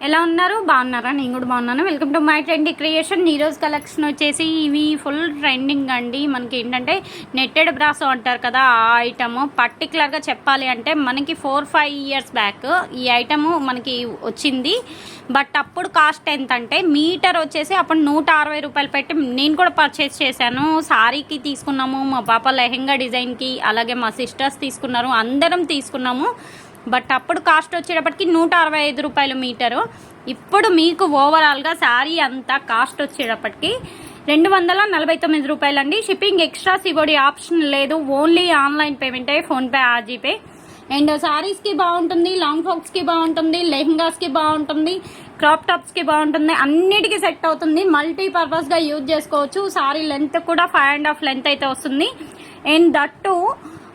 ఎలా ఉన్నారు? బాగున్నారా? నేను కూడా బాగున్నాను. Welcome to my trendy creation ఈరోజు కలెక్షన్ వచ్చేసి ఇవి ఫుల్ ట్రెండింగ్ అండి. మనకి ఏంటంటే నెట్టెడ్ బ్రాసో అంటారు కదా ఆ ఐటమ్ పర్టికులర్గా చెప్పాలి అంటే మనకి ఫోర్ ఫైవ్ ఇయర్స్ బ్యాక్ ఈ ఐటమ్ మనకి వచ్చింది. బట్ అప్పుడు కాస్ట్ ఎంత అంటే మీటర్ వచ్చేసి అప్పుడు నూట అరవై రూపాయలు పెట్టి నేను కూడా పర్చేస్ చేశాను. సారీకి తీసుకున్నాము మా పాప లెహెంగా డిజైన్కి అలాగే మా సిస్టర్స్ తీసుకున్నారు. అందరం తీసుకున్నాము. బట్ అప్పుడు కాస్ట్ వచ్చేటప్పటికి నూట అరవై ఐదు రూపాయలు మీటరు. ఇప్పుడు మీకు ఓవరాల్గా శారీ అంతా కాస్ట్ వచ్చేటప్పటికి రెండు వందల నలభై తొమ్మిది రూపాయలు అండి షిప్పింగ్ ఎక్స్ట్రా సిబోడి ఆప్షన్ లేదు. ఓన్లీ ఆన్లైన్ పేమెంటే ఫోన్పే ఆర్జీపే. అండ్ శారీస్కి బాగుంటుంది లాంగ్ ఫ్రాక్స్కి బాగుంటుంది లెహంగాస్కి బాగుంటుంది క్రాప్ టాప్స్కి బాగుంటుంది. అన్నిటికీ సెట్ అవుతుంది. మల్టీపర్పస్గా యూజ్ చేసుకోవచ్చు. శారీ లెంత్ కూడా ఫైవ్ అండ్ హాఫ్ లెంత్ అయితే వస్తుంది. అండ్ దట్టు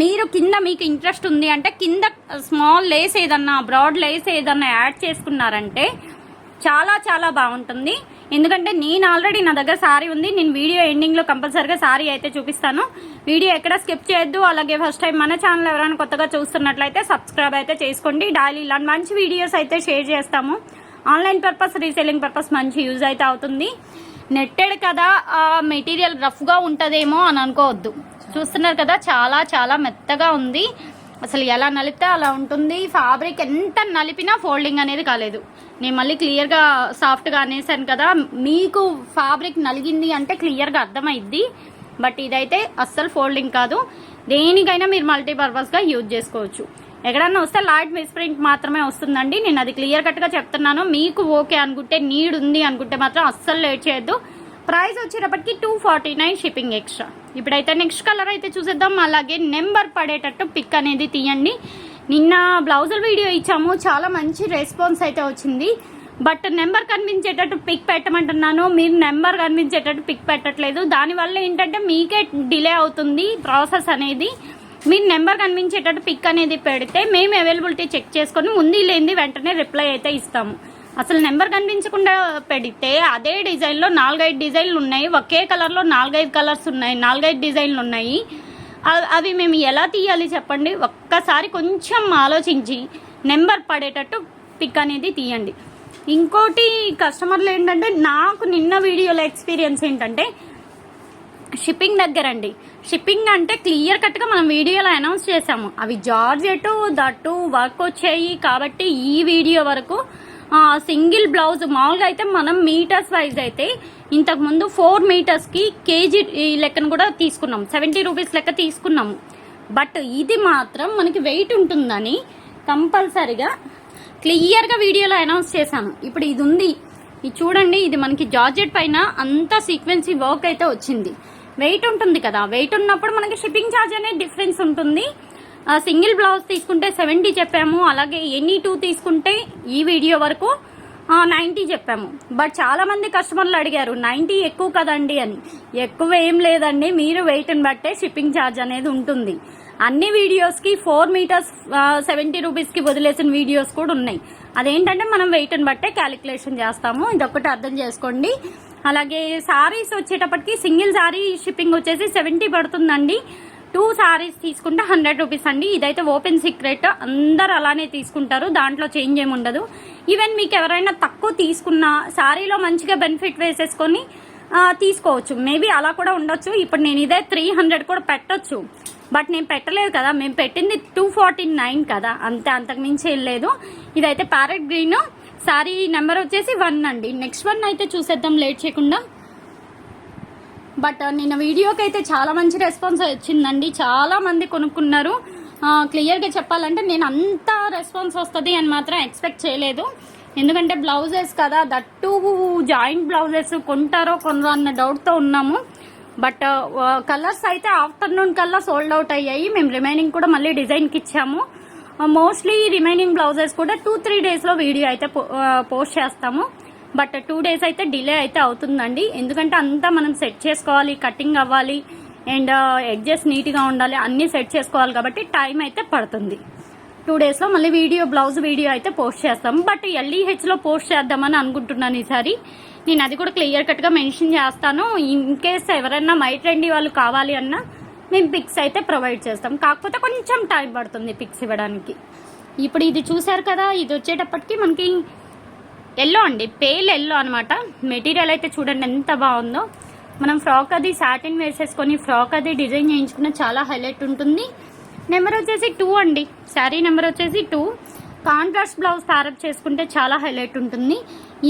మీరు కింద మీకు ఇంట్రెస్ట్ ఉంది అంటే కింద స్మాల్ లేస్ ఏదన్నా బ్రాడ్ లేస్ ఏదన్నా యాడ్ చేసుకున్నారంటే చాలా చాలా బాగుంటుంది. ఎందుకంటే నేను ఆల్రెడీ నా దగ్గర సారీ ఉంది. నేను వీడియో ఎండింగ్లో కంపల్సరీగా సారీ అయితే చూపిస్తాను. వీడియో ఎక్కడ స్కిప్ చేయొద్దు. అలాగే ఫస్ట్ టైం మన ఛానల్ ఎవరైనా కొత్తగా చూస్తున్నట్లయితే సబ్స్క్రైబ్ అయితే చేసుకోండి. డైలీ ఇలాంటి మంచి వీడియోస్ అయితే షేర్ చేస్తాము. ఆన్లైన్ పర్పస్ రీసేలింగ్ పర్పస్ మంచి యూజ్ అయితే అవుతుంది. నెట్టెడ్ కదా మెటీరియల్ రఫ్గా ఉంటుందేమో అని అనుకోవద్దు. చూస్తున్నారు కదా చాలా చాలా మెత్తగా ఉంది. అసలు ఎలా నలిపితే అలా ఉంటుంది. ఫ్యాబ్రిక్ ఎంత నలిపినా ఫోల్డింగ్ అనేది కాలేదు. నేను మళ్ళీ క్లియర్గా సాఫ్ట్గా అనేసాను కదా. మీకు ఫ్యాబ్రిక్ నలిగింది అంటే క్లియర్గా అర్థమైద్ది. బట్ ఇదైతే అస్సలు ఫోల్డింగ్ కాదు. దేనికైనా మీరు మల్టీపర్పస్గా యూజ్ చేసుకోవచ్చు. ఎక్కడన్నా వస్తే లైట్ మిస్ప్రింట్ మాత్రమే వస్తుందండి. నేను అది క్లియర్ కట్గా చెప్తున్నాను. మీకు ఓకే అనుకుంటే నీడ్ ఉంది అనుకుంటే మాత్రం అస్సలు లేట్ చేయొద్దు. ప్రైస్ వచ్చేటప్పటికి two forty nine shipping extra ఇప్పుడైతే నెక్స్ట్ కలర్ అయితే చూసేద్దాం. అలాగే నెంబర్ పడేటట్టు పిక్ అనేది తీయండి. నిన్న బ్లౌజుల వీడియో ఇచ్చాము. చాలా మంచి రెస్పాన్స్ అయితే వచ్చింది. బట్ నెంబర్ కనిపించేటట్టు పిక్ పెట్టమంటున్నాను. మీరు నెంబర్ కనిపించేటట్టు పిక్ పెట్టట్లేదు. దానివల్ల ఏంటంటే మీకే డిలే అవుతుంది ప్రాసెస్ అనేది. మీరు నెంబర్ కనిపించేటట్టు పిక్ అనేది పెడితే మేము అవైలబిలిటీ చెక్ చేసుకొని ముందు లేనిది వెంటనే రిప్లై అయితే ఇస్తాము. అసలు నెంబర్ కనిపించకుండా పెడితే అదే డిజైన్లో నాలుగైదు డిజైన్లు ఉన్నాయి. ఒకే కలర్లో నాలుగైదు కలర్స్ ఉన్నాయి. నాలుగైదు డిజైన్లు ఉన్నాయి. అవి మేము ఎలా తీయాలి చెప్పండి? ఒక్కసారి కొంచెం ఆలోచించి నెంబర్ పడేటట్టు పిక్ అనేది తీయండి. ఇంకోటి కస్టమర్లు ఏంటంటే నాకు నిన్న వీడియోలో ఎక్స్పీరియన్స్ ఏంటంటే షిప్పింగ్ దగ్గర అండి. షిప్పింగ్ అంటే క్లియర్ కట్గా మనం వీడియోలో అనౌన్స్ చేసాము అవి జార్జెట్ దట్టు వర్క్ వచ్చాయి కాబట్టి ఈ వీడియో వరకు సింగిల్ బ్లౌజ్ మామూలుగా అయితే మనం మీటర్స్ వైజ్ అయితే ఇంతకుముందు ఫోర్ మీటర్స్కి కేజీ లెక్కను కూడా తీసుకున్నాం. సెవెంటీ రూపీస్ లెక్క తీసుకున్నాము బట్ ఇది మాత్రం మనకి వెయిట్ ఉంటుందని కంపల్సరిగా క్లియర్గా వీడియోలో అనౌన్స్ చేశాను. ఇప్పుడు ఇది ఉంది. ఇది చూడండి ఇది మనకి జార్జెట్ పైన అంతా సీక్వెన్సీ వర్క్ అయితే వచ్చింది. వెయిట్ ఉంటుంది కదా వెయిట్ ఉన్నప్పుడు మనకి షిప్పింగ్ ఛార్జ్ అనేది డిఫరెన్స్ ఉంటుంది. సింగిల్ బ్లౌజ్ తీసుకుంటే సెవెంటీ చెప్పాము అలాగే ఎనీ టూ తీసుకుంటే ఈ వీడియో వరకు నైంటీ చెప్పాము. బట్ చాలామంది కస్టమర్లు అడిగారు నైంటీ ఎక్కువ కదండి అని. ఎక్కువ ఏం లేదండి మీరు వెయిట్ని బట్టే షిప్పింగ్ ఛార్జ్ అనేది ఉంటుంది. అన్ని వీడియోస్కి ఫోర్ మీటర్స్ సెవెంటీ రూపీస్కి వదిలేసిన వీడియోస్ కూడా ఉన్నాయి. అదేంటంటే మనం వెయిట్ని బట్టే క్యాలిక్యులేషన్ చేస్తాము. ఇదొకటి అర్థం చేసుకోండి. అలాగే సారీస్ వచ్చేటప్పటికి సింగిల్ సారీ షిప్పింగ్ వచ్చేసి సెవెంటీ పడుతుందండి. టూ సారీస్ తీసుకుంటే హండ్రెడ్ రూపీస్ అండి. ఇదైతే ఓపెన్ సీక్రెట్. అందరు అలానే తీసుకుంటారు. దాంట్లో చేంజ్ ఏమి ఉండదు. ఈవెన్ మీకు ఎవరైనా తక్కువ తీసుకున్న శారీలో మంచిగా బెనిఫిట్ వేసేసుకొని తీసుకోవచ్చు. మేబీ అలా కూడా ఉండొచ్చు. ఇప్పుడు నేను ఇదే త్రీ హండ్రెడ్ కూడా పెట్టొచ్చు. బట్ నేను పెట్టలేదు కదా. మేము పెట్టింది టూ ఫార్టీ నైన్ కదా. అంతే అంతకుమించి ఏం లేదు. ఇదైతే ప్యారెట్ గ్రీన్ సారీ నెంబర్ వచ్చేసి వన్ అండి. నెక్స్ట్ వన్ అయితే చూసేద్దాం. లేట్ చేయకుండా. బట్ నిన్న వీడియోకి అయితే చాలా మంచి రెస్పాన్స్ వచ్చిందండి. చాలా మంది కొనుక్కున్నారు. క్లియర్గా చెప్పాలంటే నేను అంత రెస్పాన్స్ వస్తుంది అని మాత్రం ఎక్స్పెక్ట్ చేయలేదు. ఎందుకంటే బ్లౌజెస్ కదా దట్టు జాయింట్ బ్లౌజెస్ కొంటారో కొనరో అన్న డౌట్తో ఉన్నాము. బట్ కలర్స్ అయితే ఆఫ్టర్నూన్ కల్లా సోల్డ్ అవుట్ అయ్యాయి. మేము రిమైనింగ్ కూడా మళ్ళీ డిజైన్కి ఇచ్చాము. మోస్ట్లీ రిమైనింగ్ బ్లౌజెస్ కూడా టూ త్రీ డేస్లో వీడియో అయితే పోస్ట్ చేస్తాము. బట్ టూ డేస్ అయితే డిలే అయితే అవుతుందండి. ఎందుకంటే అంతా మనం సెట్ చేసుకోవాలి కటింగ్ అవ్వాలి అండ్ ఎడ్జెస్ నీట్గా ఉండాలి అన్నీ సెట్ చేసుకోవాలి కాబట్టి టైం అయితే పడుతుంది. టూ డేస్లో మళ్ళీ వీడియో బ్లౌజ్ వీడియో అయితే పోస్ట్ చేస్తాం. బట్ ఎల్ఈహెచ్లో పోస్ట్ చేద్దామని అనుకుంటున్నాను ఈసారి. నేను అది కూడా క్లియర్ కట్గా మెన్షన్ చేస్తాను. ఇన్ కేస్ ఎవరైనా మై ట్రెండీ వాళ్ళు కావాలి అన్నా మేము పిక్స్ అయితే ప్రొవైడ్ చేస్తాం. కాకపోతే కొంచెం టైం పడుతుంది పిక్స్ ఇవ్వడానికి. ఇప్పుడు ఇది చూసారు కదా ఇది వచ్చేటప్పటికి మనకి ఎల్లో అండి పేల్ ఎల్లో అనమాట మెటీరియల్ అయితే చూడండి ఎంత బాగుందో. మనం ఫ్రాక్ అది సాటిన్ వేసేసుకొని ఫ్రాక్ అది డిజైన్ చేయించుకున్న చాలా హైలైట్ ఉంటుంది. నెంబర్ వచ్చేసి టూ అండి. శారీ నెంబర్ వచ్చేసి two contrast blouse pair up చేసుకుంటే చాలా హైలైట్ ఉంటుంది.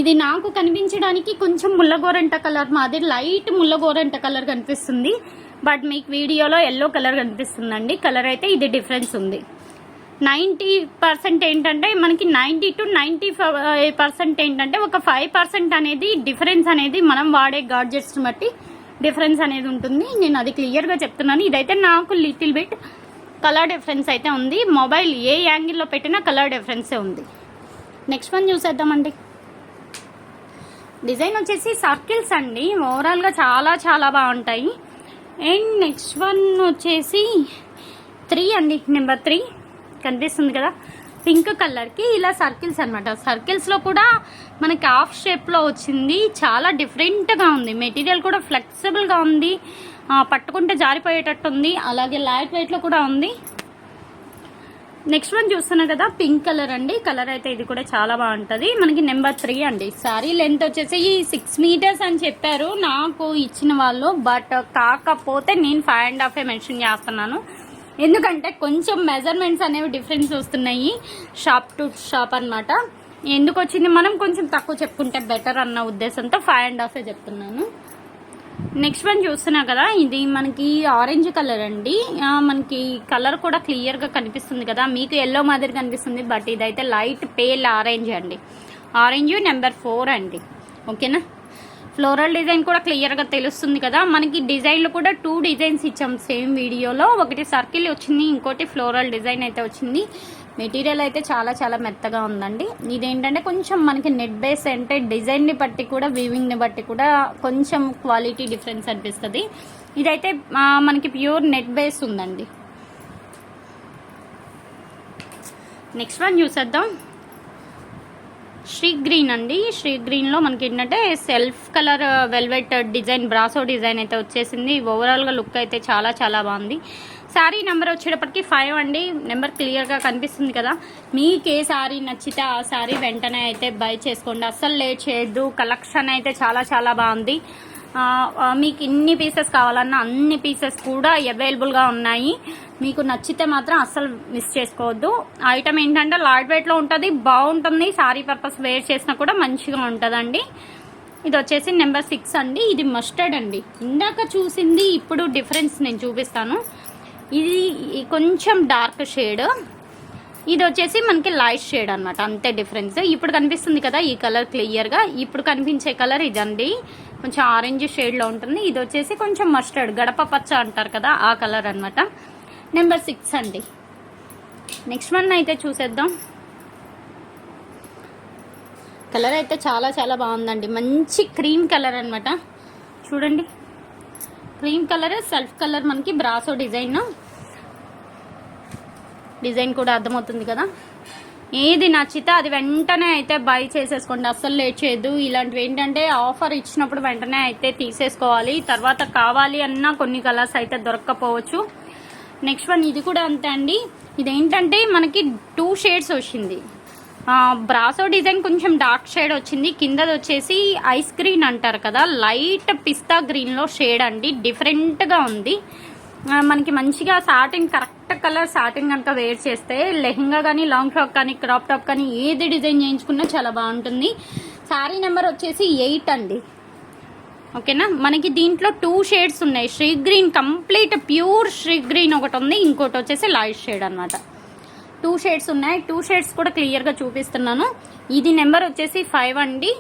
ఇది నాకు కనిపించడానికి కొంచెం ముల్లగోరంట కలర్ మాది లైట్ ముల్లగోరంట కలర్ కనిపిస్తుంది. బట్ మీకు వీడియోలో ఎల్లో కలర్ కనిపిస్తుందండి. కలర్ అయితే ఇది డిఫరెన్స్ ఉంది. నైంటీ పర్సెంట్ ఏంటంటే మనకి నైంటీ టు నైంటీ పర్సెంట్ ఏంటంటే ఒక ఫైవ్ పర్సెంట్ అనేది డిఫరెన్స్ అనేది మనం వాడే గాడ్జెట్స్ని బట్టి డిఫరెన్స్ అనేది ఉంటుంది. నేను అది క్లియర్గా చెప్తున్నాను. ఇదైతే నాకు లిటిల్ బిట్ కలర్ డిఫరెన్స్ అయితే ఉంది. మొబైల్ ఏ యాంగిల్లో పెట్టినా కలర్ డిఫరెన్సే ఉంది. నెక్స్ట్ వన్ చూసేద్దామండి. డిజైన్ వచ్చేసి సర్కిల్స్ అండి. ఓవరాల్గా చాలా చాలా బాగుంటాయి. అండ్ నెక్స్ట్ వన్ వచ్చేసి త్రీ అండి నెంబర్ త్రీ. కనిపిస్తుంది కదా. పింక్ కలర్కి ఇలా సర్కిల్స్ అనమాట సర్కిల్స్లో కూడా మనకి హాఫ్ షేప్లో వచ్చింది. చాలా డిఫరెంట్గా ఉంది. మెటీరియల్ కూడా ఫ్లెక్సిబుల్గా ఉంది. పట్టుకుంటే జారిపోయేటట్టు ఉంది అలాగే లైట్ వెయిట్లో కూడా ఉంది. నెక్స్ట్ వన్ చూస్తున్నా కదా పింక్ కలర్ అండి. కలర్ అయితే ఇది కూడా చాలా బాగుంటుంది. మనకి నెంబర్ త్రీ అండి. సారీ లెంత్ వచ్చేసి సిక్స్ మీటర్స్ అని చెప్పారు. నాకు ఇచ్చిన వాళ్ళు బట్ కాకపోతే నేను ఫైవ్ అండ్ హాఫే మెన్షన్ చేస్తున్నాను. ఎందుకంటే కొంచెం మెజర్మెంట్స్ అనేవి డిఫరెన్స్ వస్తున్నాయి. షాప్ టు షాప్ అన్నమాట. ఎందుకు వచ్చింది? మనం కొంచెం తక్కువ చెప్పుకుంటే బెటర్ అన్న ఉద్దేశంతో ఫైవ్ అండ్ హాఫే చెప్తున్నాను. నెక్స్ట్ వన్ చూస్తున్నా కదా ఇది మనకి ఆరెంజ్ కలర్ అండి. మనకి కలర్ కూడా క్లియర్గా కనిపిస్తుంది కదా. మీకు ఎల్లో మాదిరి కనిపిస్తుంది బట్ ఇదైతే లైట్ పేల్ ఆరెంజ్ అండి. ఆరెంజ్ నెంబర్ ఫోర్ అండి. ఓకేనా ఫ్లోరల్ డిజైన్ కూడా క్లియర్గా తెలుస్తుంది కదా. మనకి డిజైన్లు కూడా టూ డిజైన్స్ ఇచ్చాం సేమ్ వీడియోలో. ఒకటి సర్కిల్ వచ్చింది ఇంకోటి ఫ్లోరల్ డిజైన్ అయితే వచ్చింది. మెటీరియల్ అయితే చాలా చాలా మెత్తగా ఉందండి. ఇదేంటంటే కొంచెం మనకి నెట్ బేస్ అంటే డిజైన్ని బట్టి కూడా వీవింగ్ని బట్టి కూడా కొంచెం క్వాలిటీ డిఫరెన్స్ అనిపిస్తుంది. ఇదైతే మనకి ప్యూర్ నెట్ బేస్ ఉందండి. నెక్స్ట్ వన్ చూసేద్దాం. శ్రీ గ్రీన్ అండి. శ్రీ గ్రీన్లో మనకి ఏంటంటే self colour uh, velvet design brasso design అయితే వచ్చేసింది. ఓవరాల్గా లుక్ అయితే చాలా చాలా బాగుంది. శారీ నెంబర్ వచ్చేటప్పటికి ఫైవ్ అండి. నెంబర్ క్లియర్గా కనిపిస్తుంది కదా. మీకు ఏ శారీ నచ్చితే ఆ శారీ వెంటనే అయితే బై చేసుకోండి. అస్సలు లేట్ చేయొద్దు. కలెక్షన్ అయితే చాలా చాలా బాగుంది. Uh, uh, మీకు ఇన్ని పీసెస్ కావాలన్నా అన్ని పీసెస్ కూడా అవైలబుల్గా ఉన్నాయి. మీకు నచ్చితే మాత్రం అస్సలు మిస్ చేసుకోవద్దు. ఐటమ్ ఏంటంటే లార్డ్ వెయిట్లో ఉంటుంది బాగుంటుంది. శారీ పర్పస్ వేర్ చేసినా కూడా మంచిగా ఉంటుందండి. ఇది వచ్చేసి నెంబర్ సిక్స్ అండి. ఇది మస్టర్డ్ అండి. ఇందాక చూసింది ఇప్పుడు డిఫరెన్స్ నేను చూపిస్తాను. ఇది కొంచెం డార్క్ షేడ్ ఇది వచ్చేసి మనకి లైట్ షేడ్ అన్నమాట. అంతే డిఫరెన్స్ ఇప్పుడు కనిపిస్తుంది కదా ఈ కలర్ క్లియర్గా ఇప్పుడు కనిపించే కలర్ ఇదండి. కొంచెం ఆరెంజ్ షేడ్లో ఉంటుంది. ఇది వచ్చేసి కొంచెం మస్టర్డ్ గడప పచ్చ అంటారు కదా ఆ కలర్ అన్నమాట. నెంబర్ సిక్స్ అండి. నెక్స్ట్ వన్ అయితే చూసేద్దాం. కలర్ అయితే చాలా చాలా బాగుందండి. మంచి క్రీమ్ కలర్ అనమాట చూడండి. క్రీమ్ కలర్ సెల్ఫ్ కలర్ మనకి బ్రాసో డిజైన్. డిజైన్ కూడా అర్థమవుతుంది కదా. ఏది నచ్చితే అది వెంటనే అయితే బై చేసేసుకోండి. అస్సలు లేట్ చేయొద్దు. ఇలాంటివి ఏంటంటే ఆఫర్ ఇచ్చినప్పుడు వెంటనే అయితే తీసేసుకోవాలి. తర్వాత కావాలి అన్నా కొన్ని కలర్స్ అయితే దొరక్కపోవచ్చు. నెక్స్ట్ వన్ ఇది కూడా అంతే అండి. ఇదేంటంటే మనకి టూ షేడ్స్ వచ్చింది. బ్రాసో డిజైన్ కొంచెం డార్క్ షేడ్ వచ్చింది. కిందది వచ్చేసి ఐస్ గ్రీన్ అంటారు కదా. లైట్ పిస్తా గ్రీన్లో షేడ్ అండి. డిఫరెంట్గా ఉంది. మనకి మంచిగా సాటిన్ కరెక్ట్ కలర్ సాటిన్ కనుక వేర్ చేస్తే లెహంగా కానీ లాంగ్ ఫ్రాక్ కానీ క్రాప్ టాప్ కానీ ఏది డిజైన్ చేయించుకున్నా చాలా బాగుంటుంది. శారీ నెంబర్ వచ్చేసి ఎయిట్ అండి. ఓకేనా? మనకి దీంట్లో టూ షేడ్స్ ఉన్నాయి. Sea green complete pure sea green ఒకటి ఉంది. ఇంకోటి వచ్చేసి లైట్ షేడ్ అనమాట టూ షేడ్స్ ఉన్నాయి. టూ షేడ్స్ కూడా క్లియర్గా చూపిస్తున్నాను. ఇది నెంబర్ వచ్చేసి ఫైవ్ అండి.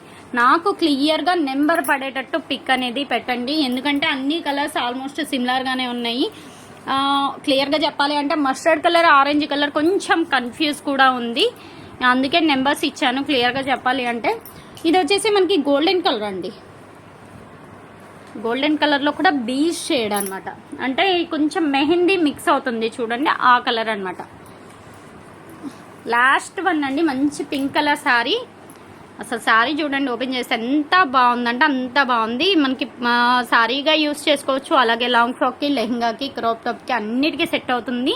నాకు క్లియర్గా నెంబర్ పడేటట్టు పిక్ అనేది పెట్టండి. ఎందుకంటే అన్ని కలర్స్ ఆల్మోస్ట్ సిమిలర్గానే ఉన్నాయి. క్లియర్గా చెప్పాలి అంటే మస్టర్డ్ కలర్ ఆరెంజ్ కలర్ కొంచెం కన్ఫ్యూజ్ కూడా ఉంది. అందుకే నెంబర్స్ ఇచ్చాను. క్లియర్గా చెప్పాలి అంటే. ఇది వచ్చేసి మనకి గోల్డెన్ కలర్ అండి. గోల్డెన్ కలర్లో కూడా బీచ్ షేడ్ అనమాట అంటే కొంచెం మెహందీ మిక్స్ అవుతుంది చూడండి ఆ కలర్ అనమాట లాస్ట్ వన్ అండి మంచి పింక్ కలర్ శారీ అసలు శారీ చూడండి ఓపెన్ చేస్తే ఎంత బాగుందంటే అంత బాగుంది. మనకి శారీగా యూస్ చేసుకోవచ్చు. అలాగే లాంగ్ ఫ్రాక్కి లెహంగాకి క్రాప్ టాప్కి అన్నిటికీ సెట్ అవుతుంది.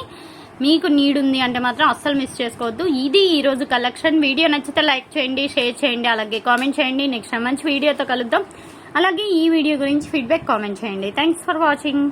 మీకు నీడ్ ఉంది అంటే మాత్రం అస్సలు మిస్ చేసుకోవద్దు. ఇది ఈరోజు కలెక్షన్ వీడియో నచ్చితే లైక్ చేయండి షేర్ చేయండి అలాగే కామెంట్ చేయండి. నెక్స్ట్ మంచి వీడియోతో కలుద్దాం. అలాగే ఈ వీడియో గురించి ఫీడ్బ్యాక్ కామెంట్ చేయండి. Thanks for watching